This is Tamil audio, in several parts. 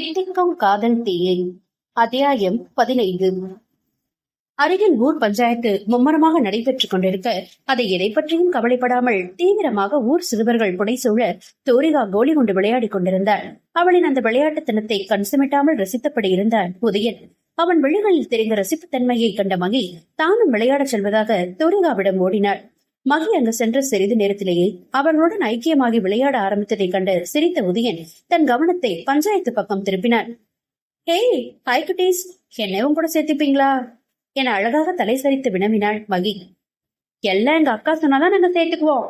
தித்திக்கும் காதல் தீயை அத்தியாயம் பதினைந்து. அருகில் ஊர் பஞ்சாயத்து மும்மரமாக நடைபெற்றுக் கொண்டிருக்க அதை எதை பற்றியும் கவலைப்படாமல் தீவிரமாக ஊர் சிறுவர்கள் புடைசூழ தோரிகா கோலி கொண்டு விளையாடிக் கொண்டிருந்தாள் அவளின் அந்த விளையாட்டு விளையாட்டுத்தனத்தை கண்சுமிட்டாமல் ரசித்தபடி இருந்தான் உதயன் அவன் விழிகளில் தெரிந்த ரசிப்புத்தன்மையை கண்ட மகி தானும் விளையாடச் செல்வதாக தோரிகாவிடம் ஓடினாள். மகி அங்கு சென்ற சிறிது நேரத்திலேயே அவர்களுடன் ஐக்கியமாகி விளையாட ஆரம்பித்ததைக் கண்டு சிரித்த உதயன் தன் கவனத்தை பஞ்சாயத்து பக்கம் திருப்பினான். ஹேய் ஹாய் குட்டீஸ் என்னையும் கூட சேர்த்துப்பீங்களா? என அழகாக தலை சரித்து வினவினாள் மகி. எல்லாம் எங்க அக்கா சொன்னாதான் நாங்க சேர்த்துக்குவோம்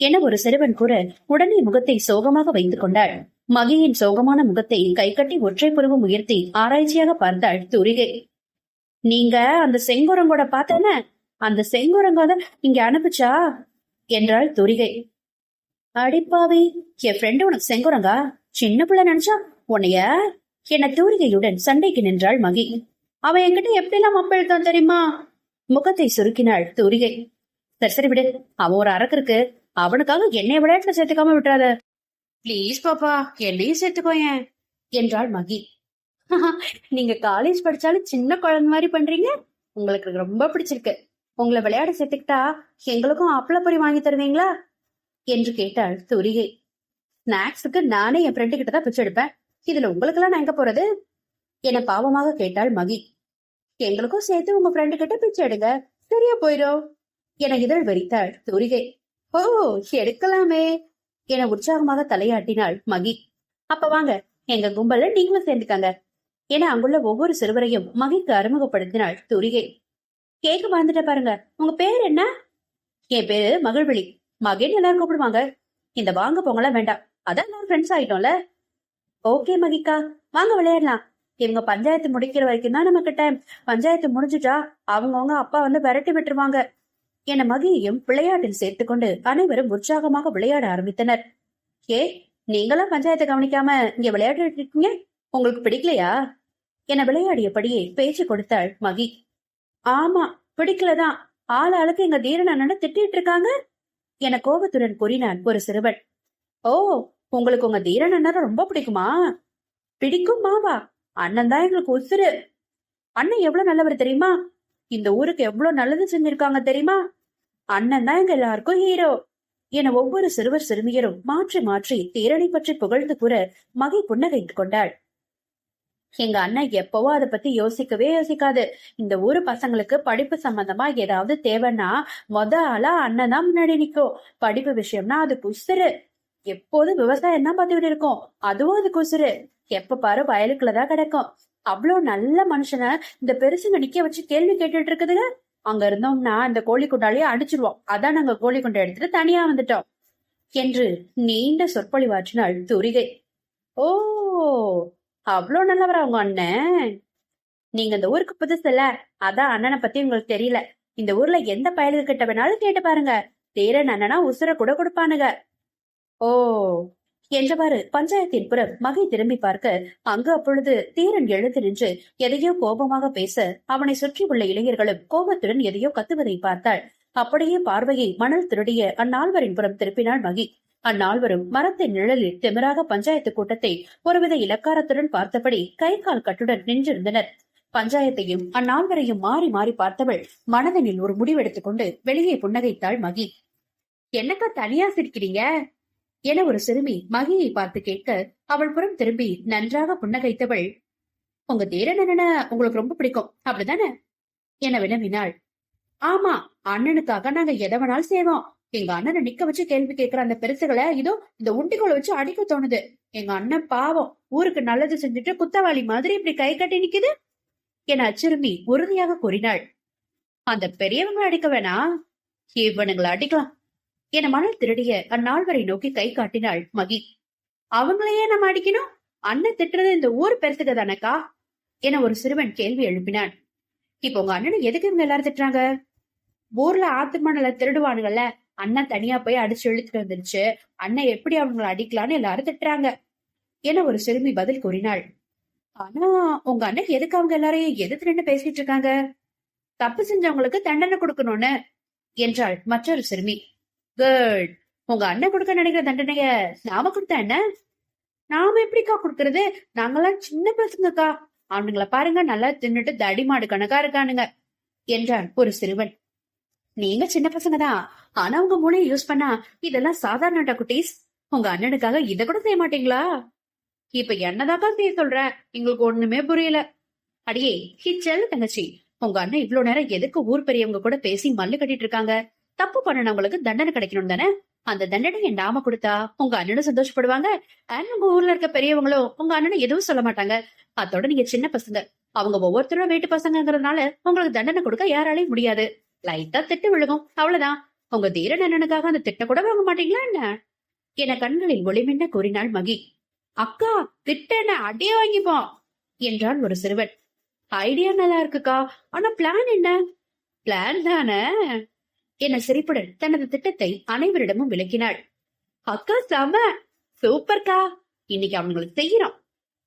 என ஒரு சிறுவன் கூற உடனே முகத்தை சோகமாக வைத்துக் கொண்டாள். மகியின் சோகமான முகத்தை கைகட்டி ஒற்றை புருவம் உயர்த்தி ஆராய்ச்சியாக பார்த்தாள் துரிகை. நீங்க அந்த செங்குரங்கோட பார்த்தன அந்த செங்குரங்காத இங்க அனுப்புச்சா? என்றாள் துரிகை. அடிப்பாவி என் ஃப்ரெண்டு உனக்கு செங்குரங்கா சின்ன பிள்ளை நினைச்சா உன்னைய? என தூரிகையுடன் சண்டைக்கு நின்றாள் மகி. அவன் என்கிட்ட எப்படிலாம் அப்பெழுத்தான் தெரியுமா? முகத்தை சுருக்கினாள் தூரிகை. சரி சரி விடு. அவன் ஒரு அரக்கு இருக்கு. அவனுக்காக என்னைய விளையாட்டுல சேர்த்துக்காம விட்டுறாத. ப்ளீஸ் பாப்பா என்னையும் சேர்த்துக்கோயேன் என்றாள் மகி. நீங்க காலேஜ் படிச்சாலும் சின்ன குழந்தை மாதிரி பண்றீங்க. உங்களுக்கு ரொம்ப பிடிச்சிருக்கு. உங்களை விளையாட சேர்த்துக்கிட்டா எங்களுக்கும் அப்பளப்பொரி வாங்கி தருவீங்களா? என்று கேட்டாள் துரிகை. ஸ்நாக்ஸுக்கு நானே என் ஃப்ரெண்டு கிட்ட தான் பிச்சை எடுப்பேன். இதுல உங்களுக்கெல்லாம் நான் எங்க போறது? என பாவமாக கேட்டாள் மகி. எங்களுக்கும் சேர்த்து உங்க ஃப்ரெண்டு கிட்ட பிச்சை எடுங்க. சரியா போயிடும் என இதழ் வெறித்தாள் துரிகை. ஓ எடுக்கலாமே என உற்சாகமாக தலையாட்டினாள் மகி. அப்ப வாங்க எங்க கும்பல்ல நீங்களும் சேர்ந்துக்காங்க. என அங்குள்ள ஒவ்வொரு சிறுவரையும் மகிக்கு அறிமுகப்படுத்தினாள் துரிகை. கேட்க மறந்துட்ட பாருங்க. உங்க பேர் என்ன? என் பேரு மகிழ்வெளி மகின்னு எல்லாரும் கூப்பிடுவாங்க. இந்த வாங்க போங்கலாம் வேண்டாம். அதான் எல்லாரும் ஃப்ரெண்ட்ஸ் ஆயிட்டோம்ல. ஓகே மகிக்கா. வாங்க விளையாடலாம். இவங்க பஞ்சாயத்து முடிக்கிற வரைக்கும் தான் நமக்கு டைம் பஞ்சாயத்து முடிஞ்சுட்டா அவங்கவுங்க அப்பா வந்து விரட்டி விட்டுருவாங்க. என மகியையும் விளையாட்டில் சேர்த்துக்கொண்டு அனைவரும் உற்சாகமாக விளையாட ஆரம்பித்தனர். ஏ நீங்களாம் பஞ்சாயத்தை கவனிக்காம இங்க விளையாடிட்டு இருக்கீங்க? உங்களுக்கு பிடிக்கலையா? என விளையாடியபடியே பேச்சு கொடுத்தாள் மகி. ஆமா பிடிக்கலதான். ஆள் ஆளுக்கு எங்க தீரன் அண்ணனை திட்டிட்டு இருக்காங்க? என கோபத்துடன் கூறினான் ஒரு சிறுவன். ஓ உங்களுக்கு உங்க தீரன் அண்ணனை ரொம்ப பிடிக்குமா? பிடிக்கும் மாவா அண்ணன் தான் எங்களுக்கு உசுரு அண்ணன் எவ்வளவு நல்லவர் தெரியுமா? இந்த ஊருக்கு எவ்வளவு நல்லது செஞ்சிருக்காங்க தெரியுமா? அண்ணன் தான் எங்க எல்லாருக்கும் ஹீரோ என ஒவ்வொரு சிறுவர் சிறுமியரும் மாற்றி மாற்றி தீரனை பற்றி புகழ்ந்து கூற மகை புன்னகைத்து கொண்டாள். எங்க அண்ணன் எப்பவோ அதை பத்தி யோசிக்கவே யோசிக்காது. இந்த ஊரு பசங்களுக்கு படிப்பு சம்பந்தமா ஏதாவது தேவைன்னா மொத ஆளா அண்ணன் தான் முன்னாடி நிற்கும் படிப்பு விஷயம்னா அது குசுரு எப்போதும் விவசாயம் தான் பார்த்துக்கிட்டு இருக்கோம். அதுவும் அது குசுரு எப்ப பாரு வயலுக்குள்ளதான் கிடக்கும். அவ்வளவு நல்ல மனுஷனை இந்த பெருசுங்க நிக்க வச்சு கேள்வி கேட்டுட்டு இருக்குதுங்க. அங்க இருந்தோம்னா இந்த கோழி குண்டாலேயே அடிச்சிருவோம். அதான் நாங்க கோழி குண்டை எடுத்துட்டு தனியா வந்துட்டோம். என்று நீண்ட சொற்பொழிவாற்றினாள் துரிகை. ஓ! அவ்வளோ நல்லவர் அவங்க அண்ணன். நீங்க இந்த ஊருக்கு புதுசுல அதான் அண்ணனை பத்தி உங்களுக்கு தெரியல. இந்த ஊர்ல எந்த பயலுக்கு கிட்ட வேணாலும் கேட்டு பாருங்க. தீரன் அண்ணனா உசுர கூட கொடுப்பானுங்க. ஓ என்றவாறு பஞ்சாயத்தின் புறம் மகை திரும்பி பார்க்க அங்கு அப்பொழுது தீரன் எழுந்து நின்று எதையோ கோபமாக பேச அவனை சுற்றி உள்ள இளைஞர்களும் கோபத்துடன் எதையோ கத்துவதை பார்த்தாள். அப்படியே பார்வையை மணல் திருடிய அந்நால்வரின் புறம் திருப்பினாள் மகி. அந்நால்வரும் மரத்தின் நிழலில் திமிராக பஞ்சாயத்து கூட்டத்தை ஒருவித இலக்காரத்துடன் பார்த்தபடி கை கால் கட்டுடன் நின்றிருந்தனர். பஞ்சாயத்தையும் அந்நால்வரையும் மாறி மாறி பார்த்தவள் மனதனில் ஒரு முடிவெடுத்துக் கொண்டு வெளியே புன்னகைத்தாள் மகி. என்னக்கா தனியா சிரிக்கிறீங்க? என ஒரு சிறுமி மகியை பார்த்து கேட்க அவள் புறம் திரும்பி நன்றாக புன்னகைத்தவள் உங்க தீரன் என்னென்ன? உங்களுக்கு ரொம்ப பிடிக்கும். அப்படிதானே என வினவினாள். ஆமா அண்ணனுக்காக நாங்க எதவனால் வேணாலும் செய்வோம். எங்க அண்ணனை நிக்க வச்சு கேள்வி கேட்கிற அந்த பெருசுகளை இதோ இந்த உண்டிகளை வச்சு அடிக்க தோணுது. எங்க அண்ணன் பாவம் ஊருக்கு நல்லது செஞ்சுட்டு குத்தவாளி மாதிரி இப்படி கை கட்டி நிக்குது. என அச்சிறுமி உறுதியாக கூறினாள். அந்த பெரியவங்க அடிக்க வேணா. இவனுங்களை அடிக்கலாம். என மணல் திருடிய அந்நால்வரை நோக்கி கை காட்டினாள் மகி. அவங்களையே நம்ம அடிக்கணும்? அண்ணன் திட்டுறது இந்த ஊர் பெருசுக தானக்கா? என ஒரு சிறுவன் கேள்வி எழுப்பினான். இப்ப உங்க அண்ணனை எதுக்கு இவங்க எல்லாரும் திட்டுறாங்க? ஊர்ல ஆத்து மணல திருடுவானுங்கல்ல அண்ணா தனியா போய் அடிச்சு இழுத்துட்டு வந்துருச்சு. அண்ணன் எப்படி அவங்களை அடிக்கலாம்னு எல்லாரும் திட்டுறாங்க. என ஒரு சிறுமி பதில் கூறினாள். ஆனா உங்க அண்ணன் எதுக்கு அவங்க எல்லாரையும் எதிர்த்து நின்று பேசிட்டு இருக்காங்க? தப்பு செஞ்சவங்களுக்கு தண்டனை கொடுக்கணும்னு என்றாள் மற்றொரு சிறுமி. குட் உங்க அண்ணன் கொடுக்க நினைக்கிற தண்டனைய நாம கொடுத்த என்ன? நாம எப்படிக்கா கொடுக்கறது? நாங்கெல்லாம் சின்ன பசங்கக்கா. அவனுங்கள பாருங்க நல்லா தின்னுட்டு தடி மாடு கணக்கா இருக்கானுங்க என்றான் ஒரு சிறுவன். நீங்க சின்ன பசங்க தான் ஆனா உங்க மூளையை யூஸ் பண்ணா இதெல்லாம் சாதாரண குட்டீஸ் உங்க அண்ணனுக்காக இத கூட செய்ய மாட்டீங்களா? இப்ப என்னதாக்கா செய்ய சொல்ற? எங்களுக்கு ஒண்ணுமே புரியல. அடியே ஹிச்சல் தங்கச்சி. உங்க அண்ணன் இவ்வளவு நேரம் எதுக்கு ஊர் பெரியவங்க கூட பேசி மல்லு கட்டிட்டு இருக்காங்க? தப்பு பண்ணனவங்களுக்கு தண்டனை கிடைக்கணும் தானே? அந்த தண்டனையை நாம கொடுத்தா உங்க அண்ணனும் சந்தோஷப்படுவாங்க. அண்ட் உங்க ஊர்ல இருக்க பெரியவங்களும் உங்க அண்ணனும் எதுவும் சொல்ல மாட்டாங்க. அதோட நீங்க சின்ன பசங்க. அவங்க ஒவ்வொருத்தரும் வீட்டு பசங்கங்கிறதுனால உங்களுக்கு தண்டனை கொடுக்க யாராலையும் முடியாது. லைட்டா திட்டு விழுகும். அவ்வளவுதான். உங்க தீரன் அண்ணனுக்காக அந்த திட்ட கூட வாங்க மாட்டீங்களா என்ன? என கண்களில் ஒளிமின்ன கூறினாள் மகி. அக்கா திட்ட என்ன அடியே வாங்கிப்போம்? என்றான் ஒரு சிறுவன். ஐடியா நல்லா இருக்குக்கா. ஆனா பிளான் என்ன? பிளான் தானே? என சிரிப்புடன் தனது திட்டத்தை அனைவரிடமும் விளக்கினாள். அக்கா செம! சூப்பர்க்கா! இன்னைக்கு அவங்களுக்கு செய்யறோம்.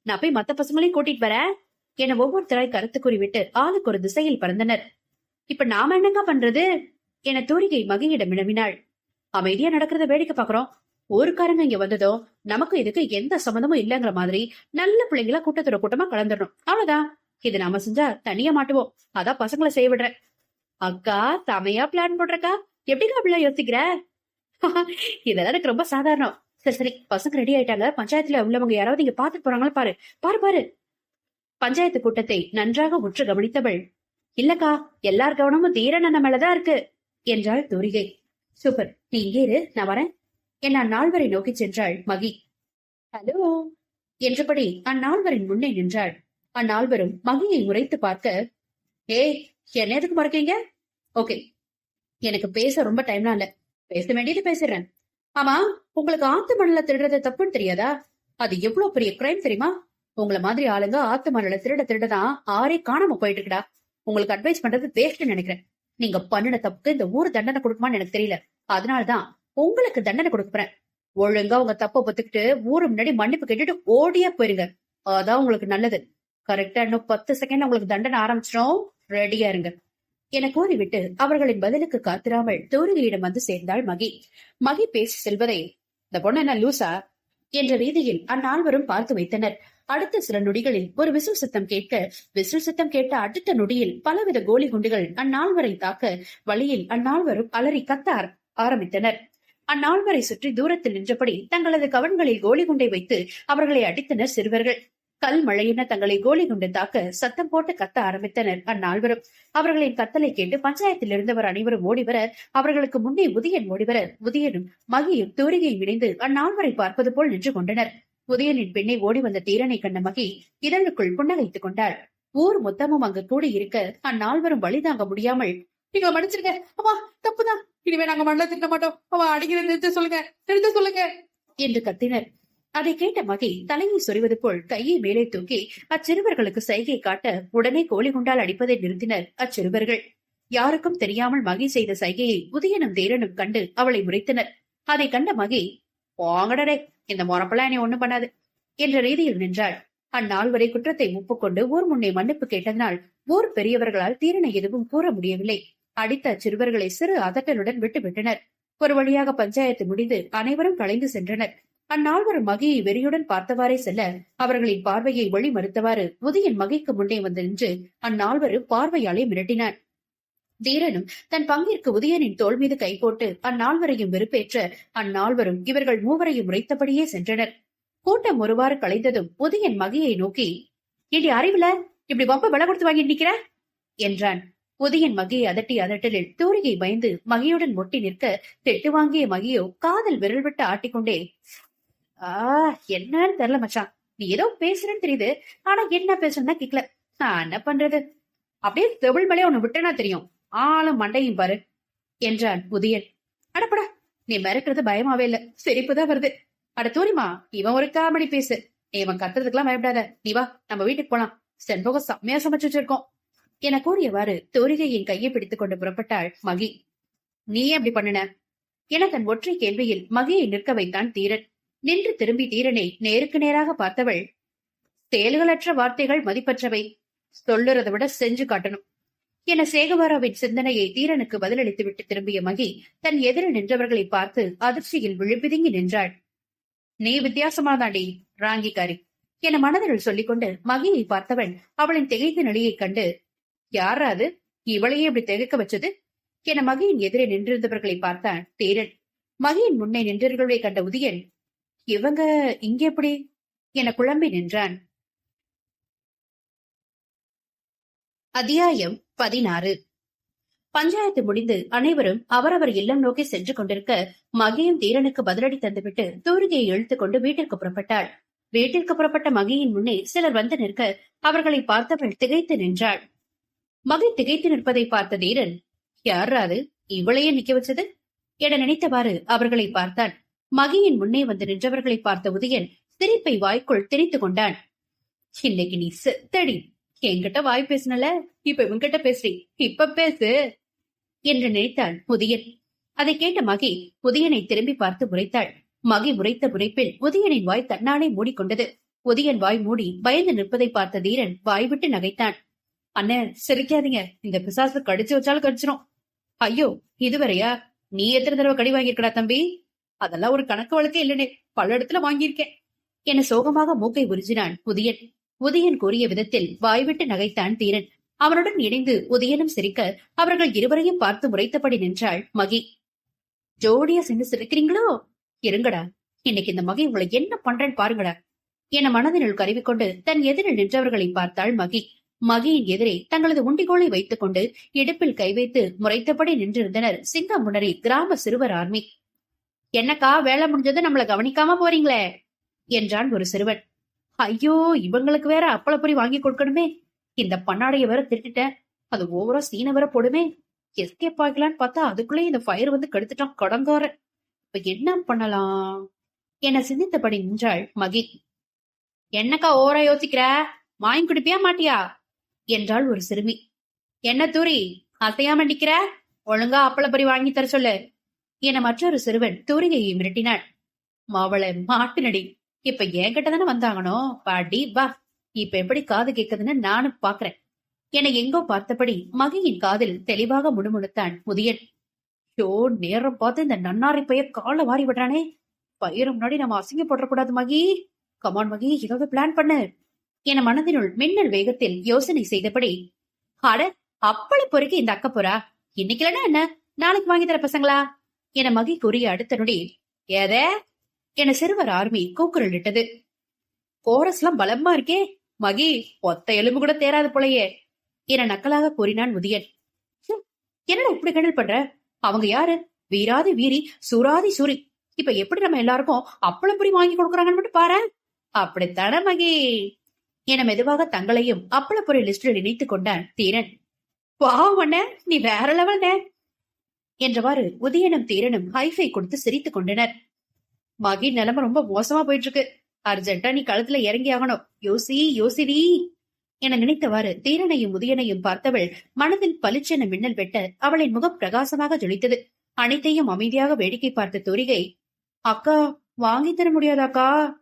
நான் போய் மத்த பசங்களையும் கூட்டிட்டு வரேன். என ஒவ்வொருத்தராய் கருத்து கூறிவிட்டு ஆளுக்கு ஒரு திசையில் பறந்தனர். இப்ப நாம என்னங்க பண்றது? என தூரிகை மகியிடம் வினவினாள். அமைதியா நடக்கிறத வேடிக்கை பாக்குறோம். ஊருக்காரங்க இங்க வந்ததோ நமக்கு இதுக்கு எந்த சம்மந்தமும் இல்லங்கிற மாதிரி நல்ல பிள்ளைங்களா கூட்டத்தோட கூட்டமா கலந்துடணும். அவ்வளவுதான். இது நாம செஞ்சா தனியா மாட்டுவோம். அதான் பசங்களை செய்ய விடுறேன். அக்கா தமையா பிளான் போடுறக்கா எப்படிக்கா அப்படிலாம் யோசிக்கிற? இதெல்லாம் எனக்கு ரொம்ப சாதாரணம். சரி சரி. பசங்க ரெடி ஆயிட்டாங்க. பஞ்சாயத்துல உள்ளவங்க யாராவது இங்க பாத்துட்டு போறாங்களா பாரு. பாரு பாரு. பஞ்சாயத்து கூட்டத்தை நன்றாக உற்று கவனித்தவள் இல்லக்கா எல்லார் கவனமும் தீரன் அண்ணன் மேலதான் இருக்கு என்றாள் துரிகை. சூப்பர் நீ இங்கே இரு நான் வரேன். என் அந்நால்வரை நோக்கி சென்றாள் மகி. ஹலோ என்றபடி அந்நால்வரின் முன்னே நின்றாள். அந்நால்வரும் மகியை உரைத்து பார்க்க ஏய் என்ன எதுக்கு மறக்கீங்க ஓகே எனக்கு பேச ரொம்ப டைம்லாம் இல்ல. பேச வேண்டியது பேசுறேன் ஆமா உங்களுக்கு ஆத்து மணல திருடுறது தப்புன்னு தெரியாதா? அது எவ்வளவு பெரிய கிரைம் தெரியுமா? உங்கள மாதிரி ஆளுங்க ஆத்து மணல திருட திருடதான் ஆறே காணாம போயிட்டு இருக்கடா உங்களுக்கு அட்வைஸ் பண்றது வேஸ்ட் நினைக்கிறேன். நீங்க பண்ணின தப்புக்கு இந்த ஊர் தண்டனை கொடுக்குமான்னு எனக்கு தெரியல. அதனாலதான் உங்களுக்கு தண்டனை கொடுக்குறேன் ஒழுங்கா உங்க தப்ப பத்துக்கிட்டு ஊரு முன்னாடி மன்னிப்பு கேட்டுட்டு ஓடியா போயிருங்க. அதான் உங்களுக்கு நல்லது. கரெக்டா இன்னும் பத்து செகண்ட் உங்களுக்கு தண்டனை ஆரம்பிச்சிடும். ரெடியா இருங்க. என கூறிவிட்டு அவர்களின் பதிலுக்கு காத்திராமல் தூரிகையிடம் வந்து சேர்ந்தாள் மகி. மகி பேசி செல்வதை இந்த பொண்ணு என்ன லூசா? என்ற ரீதியில் அந்நால்வரும் பார்த்து வைத்தனர். அடுத்த சில நொடிகளில் ஒரு விசில் சத்தம் கேட்க விசில் சத்தம் கேட்ட அடுத்த நொடியில் பலவித கோலி குண்டுகள் அந்நால்வரை தாக்க வழியில் அந்நால்வரும் அலறி கத்த ஆரம்பித்தனர். அந்நால்வரை சுற்றி தூரத்தில் நின்றபடி தங்களது கவன்களில் கோலி குண்டை வைத்து அவர்களை அடித்தனர் சிறுவர்கள். கல் மழையின தங்களை கோலி குண்டு தாக்க சத்தம் போட்டு கத்த ஆரம்பித்தனர் அந்நால்வரும். அவர்களின் கத்தலை கேட்டு பஞ்சாயத்தில் இருந்தவர் அனைவரும் ஓடிவர அவர்களுக்கு முன்னே உதயன் ஓடிவர உதயனும் மகியும் தூரிகையும் இணைந்து அந்நால்வரை பார்ப்பது போல் நின்று கொண்டனர். உதயனின் பின்னே ஓடி வந்த தீரனை கண்ட மகி இதழுக்குள் புன்னகைத்துக் கொண்டாள். ஊர் மொத்தமும் அங்கு கூடி இருக்க அந்நால்வரும் வழி தாங்க முடியாமல் நீங்க மன்னிச்சிருங்க அம்மா தப்புதான். இனிமே நாங்க மண்ண திருக்க மாட்டோம். அவ அடிக்கிறது நிறுத்த சொல்லுங்க நிறுத்த சொல்லுங்க. என்று கத்தினர். அதை கேட்ட மகி தலையை சொறிவது போல் கையை மேலே தூக்கி அச்சிறுவர்களுக்கு சைகை காட்ட உடனே கோழி குண்டால் அடிப்பதை நிறுத்தினர் அச்சிறுவர்கள். யாருக்கும் தெரியாமல் மகி செய்த சைகையை உதயனும் தீரனும் கண்டு அவளை முறைத்தனர். அதை கண்ட மகி போங்கடடே இந்த முறப்பெல்லாம் என்னை ஒண்ணும் பண்ணாது என்ற ரீதியில் நின்றாள். அந்நால்வரை குற்றத்தை ஒப்புக்கொண்டு ஊர் முன்னே மன்னிப்பு கேட்டதனால் ஊர் பெரியவர்களால் தீரனை எதுவும் கூற முடியவில்லை. அடித்த சிறுவர்களை சிறு அதட்டலுடன் விட்டுவிட்டனர். ஒரு வழியாக பஞ்சாயத்து முடிந்து அனைவரும் கலைந்து சென்றனர். அந்நால்வர் மகியை வெறியுடன் பார்த்தவாறே செல்ல அவர்களின் பார்வையை வழி மறுத்தவாறு முதியின் மகிக்கு முன்னே வந்து நின்று அந்நால்வரும் பார்வையாலே மிரட்டினார் தீரனும் தன் பங்கிற்கு உதயனின் தோள் மீது கை போட்டு அந்நால்வரையும் வெறுப்பேற்ற அந்நால்வரும் இவர்கள் மூவரையும் உரைத்தபடியே சென்றனர். கூட்டம் ஒருவாறு கலைந்ததும் உதயன் மகையை நோக்கி இடி அறிவுல? இப்படி வம்ப விலை கொடுத்து வாங்கி நிக்கிற? என்றான். உதயன் மகியை அதட்டி அதட்டலில் தூரிகை பயந்து மகியுடன் ஒட்டி நிற்க திட்டு வாங்கிய மகியோ காதல் விரல் விட்டு ஆட்டிக்கொண்டே ஆ என்னன்னு தெரியல மச்சான். நீ ஏதோ பேசுறேன்னு தெரியுது. ஆனா என்ன பேசுறேன்னா கேக்கல. நான் என்ன பண்றது? அப்படியே தெவிழ் மலையை உன்னை விட்டேனா தெரியும். ஆளும் மண்டையும் பாரு என்றான் புதியன் அடப்படா நீ மிரட்டுறது பயமாவே இல்ல சிரிப்புதான் வருது. அட தூரிமா இவன் ஒரு காமெடி பேசு. நீ இவன் கத்துறதுக்கெல்லாம் பயப்படாத. நீ வா நம்ம வீட்டுக்கு போலாம். செண்பகம் செம்மையா சமைச்சு வச்சிருக்கோம். என கூறியவாறு தோரிகையின் கையை பிடித்துக் கொண்டு புறப்பட்டாள் மகி. நீ அப்படி பண்ணுன? என தன் ஒற்றை கேள்வியில் மகியை நிற்க வைத்தான் தீரன். நின்று திரும்பி தீரனை நேருக்கு நேராக பார்த்தவள் செயல்களற்ற வார்த்தைகள் மதிப்பற்றவை. சொல்லுறதை விட செஞ்சு காட்டணும். என சேகவாராவின் சிந்தனையை தீரனுக்கு பதிலளித்து விட்டு திரும்பிய மகி தன் எதிரில் நின்றவர்களை பார்த்து அதிர்ச்சியில் விழுபிதுங்கி நின்றாள். நீ வித்தியாசமாதாண்டி ராங்கிகாரி என மனதில் சொல்லிக்கொண்டு மகியை பார்த்தவன் அவளின் திகைத்த நிலையைக் கண்டு யாரா அது? இவளையே இப்படி திகைக்க வச்சது? என மகியின் எதிரே நின்றிருந்தவர்களை பார்த்தான் தீரன். மகியின் முன்னே நின்றவர்களை கண்ட உதியன் இவங்க இங்கே எப்படி? என குழம்பி நின்றான். அத்தியாயம் பதினாறு. பஞ்சாயத்து முடிந்து அனைவரும் அவரவர் இல்லம் நோக்கி சென்று கொண்டிருக்க மகியும் தீரனுக்கு பதிலடி தந்துவிட்டு தூரிகையை இழுத்துக் கொண்டு வீட்டிற்கு புறப்பட்டாள். வீட்டிற்கு புறப்பட்ட மகியின் முன்னே சிலர் வந்து நிற்க அவர்களை பார்த்தவள் திகைத்து நின்றாள். மகை திகைத்து நிற்பதை பார்த்த தீரன் யார் அது? இவளையே நிக்க வச்சது? என நினைத்தவாறு அவர்களை பார்த்தான். மகியின் முன்னே வந்து நின்றவர்களை பார்த்த உதயன் சிரிப்பை வாய்க்குள் திணித்துக் கொண்டான். இன்னைக்கு நீ செத்தடி என்கிட்ட வாய் பேசினல? இப்ப இவன்கிட்ட பேசுறி. இப்ப பேசு. என்று நினைத்தாள் உதயன் அதை கேட்ட மகி உதயனை திரும்பி பார்த்து உரைத்தாள். மகி உரைத்த உரைப்பில் உதயனின் வாய் தன்னாலே மூடிக்கொண்டது. உதயன் வாய் மூடி பயந்து நிற்பதை பார்த்த தீரன் வாய் விட்டு நகைத்தான். அண்ணன் சிரிக்காதீங்க. இந்த பிசாசு கடிச்சு வச்சாலும் கடிச்சிரும். ஐயோ இதுவரையா? நீ எத்தனை தடவை கடி வாங்கியிருக்கடா தம்பி? அதெல்லாம் ஒரு கணக்கு வழக்கே இல்லனே. பல இடத்துல வாங்கியிருக்கேன். என சோகமாக மூக்கை உறிஞ்சினான் உதயன் உதயன் கூறிய விதத்தில் வாய்விட்டு நகைத்தான் தீரன் அவனுடன் இணைந்து உதயனும் சிரிக்க அவர்கள் இருவரையும் பார்த்து முறைத்தபடி நின்றாள் மகி. ஜோடியா சென்று சிரிக்கிறீங்களோ இருங்கடா இன்னைக்கு இந்த மகி உங்களை என்ன பண்றேன்னு பாருங்கடா. என மனதினுள் கருவிக்கொண்டு தன் எதிரில் நின்றவர்களை பார்த்தாள் மகி. மகியின் எதிரே தங்களது உண்டிகோலை வைத்துக் கொண்டு இடுப்பில் கை வைத்து முறைத்தபடி நின்றிருந்தனர் சிங்கம் முன்னரி கிராம சிறுவர் ஆர்மி. என்னக்கா வேலை முடிஞ்சதை நம்மள கவனிக்காம போறீங்களே? என்றான் ஒரு சிறுவன். ஐயோ இவங்களுக்கு வேற அப்பளப்பொடி வாங்கி கொடுக்கணுமே. இந்த பண்ணாடைய வேற திட்டுட்டேன் அது ஓவரா சீன வேற போடுமே. எஸ்கேப் ஆகலான்னு பார்த்தா அதுக்குள்ளேயே இந்த ஃபயர் வந்து கெடுத்துட்டான் கடங்கார இப்ப என்ன பண்ணலாம்? என சிந்தித்தபடி நின்றாள் மகி. என்னக்கா ஓவரா யோசிக்கிற? வாங்கி குடிப்பியா மாட்டியா? என்றாள் ஒரு சிறுமி. என்ன தூரி அசையாம நிக்கிற? ஒழுங்கா அப்பளப்பொரி வாங்கி தர சொல்லு. என மற்றொரு சிறுவன் தூரிகையை மிரட்டினாள். மாவளை மாட்டு நடி. இப்ப என்கிட்ட தானே வந்தாங்கனோ பாடி வா. இப்ப எப்படி காது கேக்குதுன்னு நானும் பாக்குறேன். என எங்கோ பார்த்தபடி மகியின் காதில் தெளிவாக முணுமுணுத்தான் முதியன். ஷோ நேரம் பார்த்து இந்த நன்னாரி பைய கால வாரி விடுறானே. பயிரும் முன்னாடி நம்ம அசிங்கப்படக்கூடாது மகி. கமான் மகி ஏதாவது பிளான் பண்ணு. என மனதினுள் மின்னல் வேகத்தில் யோசனை செய்தபடி அட அப்பள பொறுக்கி இந்த அக்க போறா? இன்னைக்கு இல்லைன்னா என்ன? நாளைக்கு வாங்கி தர பசங்களா? என மகி கூறிய அடுத்த நொடி ஏதே என சிறுவர் ஆர்மி கூக்குரலிட்டது கோரஸ்லாம் பலமா இருக்கே மகி ஒத்த எலும்பு கூட தேராது போலயே என நக்கலாக கூறினான் முதியன். என்னடா இப்படி கிண்டல் பண்ற? அவங்க யாரு? வீராதி வீரி சூராதி சூரி. இப்ப எப்படி நம்ம எல்லாருக்கும் அப்பளப்பொரி வாங்கி கொடுக்கறாங்கன்னு மட்டும் பாரு அப்படித்தானே மகி? என மெதுவாக தங்களையும் அப்பளப்புரி லிஸ்டில் இணைத்துக் கொண்டான் தீரன். வாவண்ண நீ வேற லெவல்னே! என்றவாறு உதயனும் தீரனும் ஹைஃபை கொடுத்து சிரித்துக் கொண்டனர். மகி நிலைமை ரொம்ப மோசமா போயிட்டு இருக்கு அர்ஜென்ட்டா நீ களத்துல இறங்கி ஆகணும். யோசி யோசிடி. என நினைத்தவாறு தீரனையும் உதயனையும் பார்த்தவள் மனதில் பளிச்சென மின்னல் வெட்ட அவளின் முகம் பிரகாசமாக ஜொலித்தது. அனைத்தையும் அமைதியாக வேடிக்கை பார்த்த துரிகை அக்கா வாங்கி தர முடியாதாக்கா?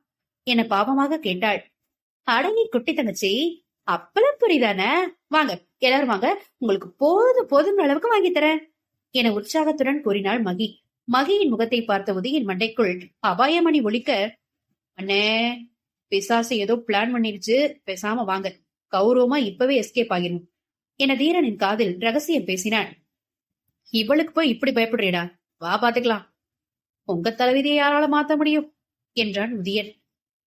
என பாவமாக கேட்டாள். அடங்கி குட்டி தங்கச்சி அப்பளம் புரிதானே வாங்க எல்லாரும் வாங்க. உங்களுக்கு போது போதும் அளவுக்கு வாங்கி தரேன். என உற்சாகத்துடன் கூறினாள் மகி. மகியின் முகத்தை பார்த்த உதயின் மண்டைக்குள் அபாயமணி ஒழிக்க அண்ணே பிசாசு ஏதோ பிளான் பண்ணிருச்சு பேசாம வாங்க. கௌரவமா இப்பவே எஸ்கேப் ஆகிரும். என தீரனின் காதில் ரகசியம் பேசினான். இவளுக்கு போய் இப்படி பயப்படுறீடா. வா பாத்துக்கலாம். உங்க தலைவிதியை யாரால மாத்த முடியும்? என்றான் உதயன்.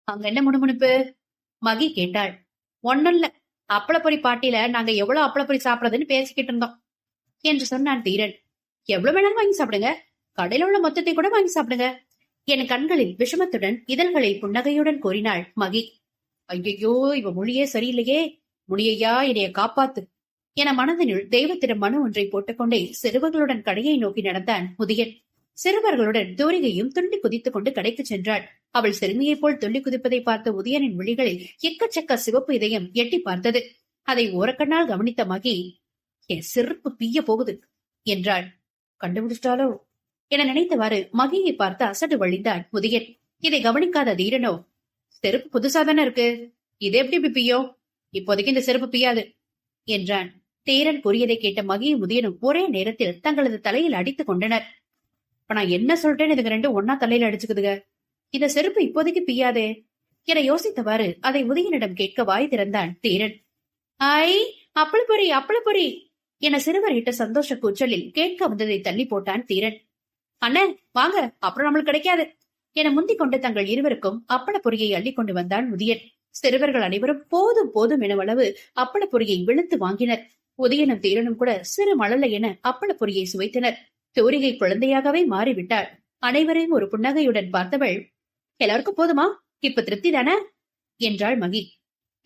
அங்க என்ன முணுமுணுப்பு? மகி கேட்டாள். ஒண்ணும் இல்ல அப்பளப்பொரி பாட்டியில நாங்க எவ்வளவு அப்பளப்பொரி சாப்பிடுறதுன்னு பேசிக்கிட்டு இருந்தோம். என்று சொன்னான் தீரன். எவ்வளவு வேணாலும் வாங்கி சாப்பிடுங்க. கடையில் உள்ள மொத்தத்தை கூட வாங்கி சாப்பிடுங்க. என் கண்களில் விஷமத்துடன் இதழ்களில் புன்னகையுடன் கூறினாள் மகி. ஐயையோ இவ மொழியே சரியில்லையே. முனியையா என்னைய காப்பாத்து. என மனதினுள் தெய்வத்திடம் மனு ஒன்றை போட்டுக்கொண்டே சிறுவர்களுடன் கடையை நோக்கி நடந்தான் முதியன். சிறுவர்களுடன் தூரிகையும் துள்ளி குதித்துக் கொண்டு கடைக்கு சென்றாள். அவள் சிறுமியைப் போல் துள்ளி குதிப்பதை பார்த்த உதயனின் விழிகளில் எக்கச்சக்க சிவப்பு இதயம் எட்டி பார்த்தது. அதை ஓரக்கண்ணால் கவனித்த மகி என் சிறப்பு பிய்ய போகுது என்றாள். கண்டுபிடிச்சிட்டாலோ? என நினைத்தவாறு மகியை பார்த்து அசடு வழிந்தான் முதியன். இதை கவனிக்காத தீரனோ? செருப்பு புதுசா தானே இருக்கு? இது எப்படி இப்படி பியோ இப்போதைக்கு இந்த செருப்பு பியாது என்றான். தேரன் கூறியதை கேட்ட மகியும் முதியனும் ஒரே நேரத்தில் தங்களது தலையில் அடித்துக் கொண்டனர். இப்ப நான் என்ன சொல்றேன்னு இதுங்க ரெண்டும் ஒன்னா தலையில அடிச்சுக்குதுங்க. இந்த செருப்பு இப்போதைக்கு பியாதே என யோசித்தவாறு அதை உதயனிடம் கேட்க வாய் திறந்தான் தீரன். ஐ அப்பளப்பொறி அப்பளப்பொறி! என சிறுவர் இட்ட சந்தோஷ கூச்சலில் கேட்க வந்ததை தள்ளி போட்டான் தீரன். அண்ணன் வாங்க. அப்புறம் நம்மளுக்கு கிடைக்காது. என முந்திக் கொண்டு தங்கள் இருவருக்கும் அப்பள பொரியை அள்ளி கொண்டு வந்தான் உதயன். சிறுவர்கள் அனைவரும் போதும் போதும் எனவளவு அப்பள பொரியை விழுத்து வாங்கினர். உதயனும் தீரனும் கூட சிறு மழல என அப்பள பொரியை சுவைத்தனர். தோரிகை குழந்தையாகவே மாறிவிட்டாள். அனைவரையும் ஒரு புன்னகையுடன் பார்த்தவள் எல்லாருக்கும் போதுமா? இப்ப திருப்தி தானே? என்றாள் மகி.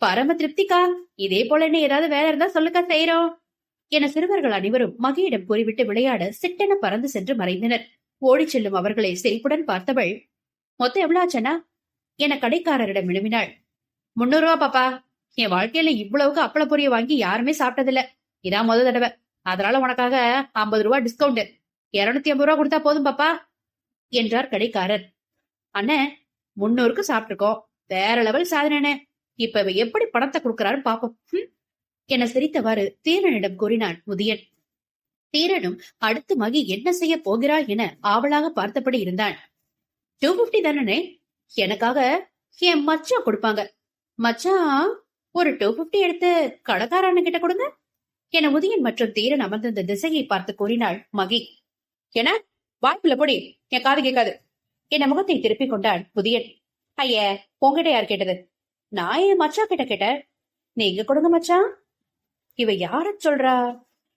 பரம திருப்திக்கா? இதே போல என்ன ஏதாவது வேலை இருந்தா சொல்லுக்கா செய்யறோம் என சிறுவர்கள் அனைவரும் மகியிடம் கூறிவிட்டு விளையாட சிட்டென பறந்து சென்று மறைந்தனர். ஓடிச் செல்லும் அவர்களை சிரிப்புடன் பார்த்தவள் மொத்தம் எவ்வளவு ஆச்சனா என கடைக்காரரிடம் வினவினாள் முன்னூறு ரூபா பாப்பா. என் வாழ்க்கையில இவ்வளவுக்கு அப்பள பொரிய வாங்கி யாருமே சாப்பிட்டதில்ல. இதான் முத தடவை. அதனால உனக்காக ஐம்பது ரூபா டிஸ்கவுண்ட் இருநூத்தி ஐம்பது ரூபா கொடுத்தா போதும் பாப்பா என்றார் கடைக்காரர். அண்ணே முன்னூறுக்கு சாப்பிட்டுருக்கோம். வேற லெவல் சாதனை இப்ப எப்படி பணத்தை கொடுக்கறாருன்னு பாப்போம். என சிரித்தவாறு தீரனிடம் கூறினான் முதியன். தீரனும் அடுத்து மகி என்ன செய்ய போகிறாள் என ஆவலாக பார்த்தபடி இருந்தான். டூ பிப்டி தானே எனக்காக என் மச்சான் கொடுப்பாங்க. மச்சான் ஒரு டூ பிப்டி எடுத்து கடைக்காரண்ண கிட்ட கொடுங்க. என உதயன் மற்றும் தீரன் அமர்ந்திருந்த திசையை பார்த்து கூறினாள் மகி. என வாய்ப்புல பொடி என் காது கேட்காது. என் முகத்தை திருப்பிக் கொண்டான் புதியன் ஐய உங்ககிட்ட யார் கேட்டது? நான் என் மச்சா கிட்ட கேட்டேன். நீங்க கொடுங்க மச்சான் இவ யார சொல்றா?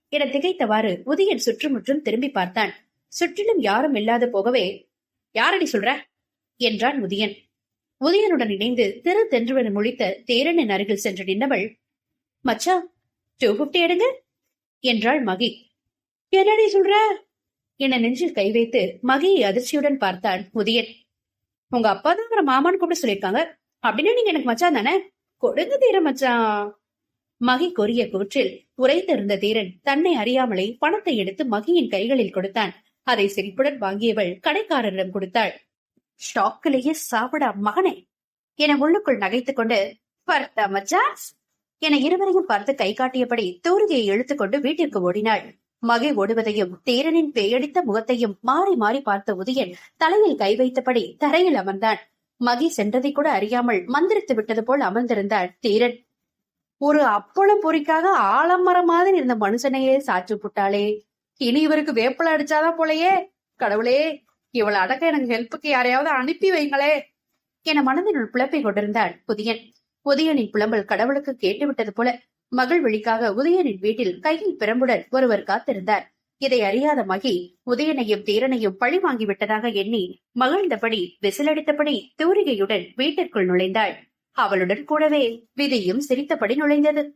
என திகைத்தவாறு உதயன் சுற்றுமுற்றும் திரும்பி பார்த்தான். சுற்றிலும் யாரும் இல்லாது போகவே யாரடி சொல்ற? என்றான் உதயன். உதயனுடன் இணைந்து திரு தென்றுவன் முழித்த தேரனின் அருகில் சென்று நின்றவள் மச்சா டூ பிப்டி எடுங்க என்றாள் மகி. என்னடி சொல்ற? என நெஞ்சில் கை வைத்து மகியை அதிர்ச்சியுடன் பார்த்தான் உதயன். உங்க அப்பா தான் மாமான்னு கூப்பிட சொல்லியிருக்காங்க. அப்படின்னா நீங்க எனக்கு மச்சான் தானே? கொடுங்க தீர மச்சான். மகி கொரிய கூற்றில் உரைத்திருந்த தீரன் தன்னை அறியாமலே பணத்தை எடுத்து மகியின் கைகளில் கொடுத்தான். அதை சிரிப்புடன் வாங்கியவள் கடைக்காரரிடம் கொடுத்தாள். ஷாக்கிலேயே சாப்பிடா மகனே! என உள்ளுக்குள் நகைத்துக் கொண்டு பரத்தா என இருவரையும் பார்த்து கை காட்டியபடி தூரிகையை இழுத்துக்கொண்டு வீட்டிற்கு ஓடினாள். மகை ஓடுவதையும் தேரனின் பேயடித்த முகத்தையும் மாறி மாறி பார்த்த உதயன் தலையில் கை வைத்தபடி தரையில் அமர்ந்தான். மகி சென்றதை கூட அறியாமல் மந்திரித்து விட்டது போல் அமர்ந்திருந்தாள் தீரன். ஒரு அப்பளம் பொறிக்காக ஆலமரம் மாதிரி இருந்த மனுஷனையே சாச்சு புட்டாளே. இனி இவருக்கு வேப்பல அடிச்சாதான் போலயே. கடவுளே இவளை அடக்க எனக்கு ஹெல்ப்புக்கு யாரையாவது அனுப்பி வைங்களே. என மனதினுள் புலப்பிக் கொண்டிருந்தாள் புதியன் உதயனின் புலம்பல் கடவுளுக்கு கேட்டுவிட்டது போல மகள் வழிக்காக உதயனின் வீட்டில் கையில் பிரம்புடன் ஒருவர் காத்திருந்தார். இதை அறியாத மகி உதயனையும் தீரனையும் பழி வாங்கி விட்டதாக எண்ணி மகிழ்ந்தபடி விசிலடித்தபடி தூரிகையுடன் வீட்டிற்குள் நுழைந்தாள். அவளுடன் கூடவே விதியும் சிரித்தபடி நுழைந்தது.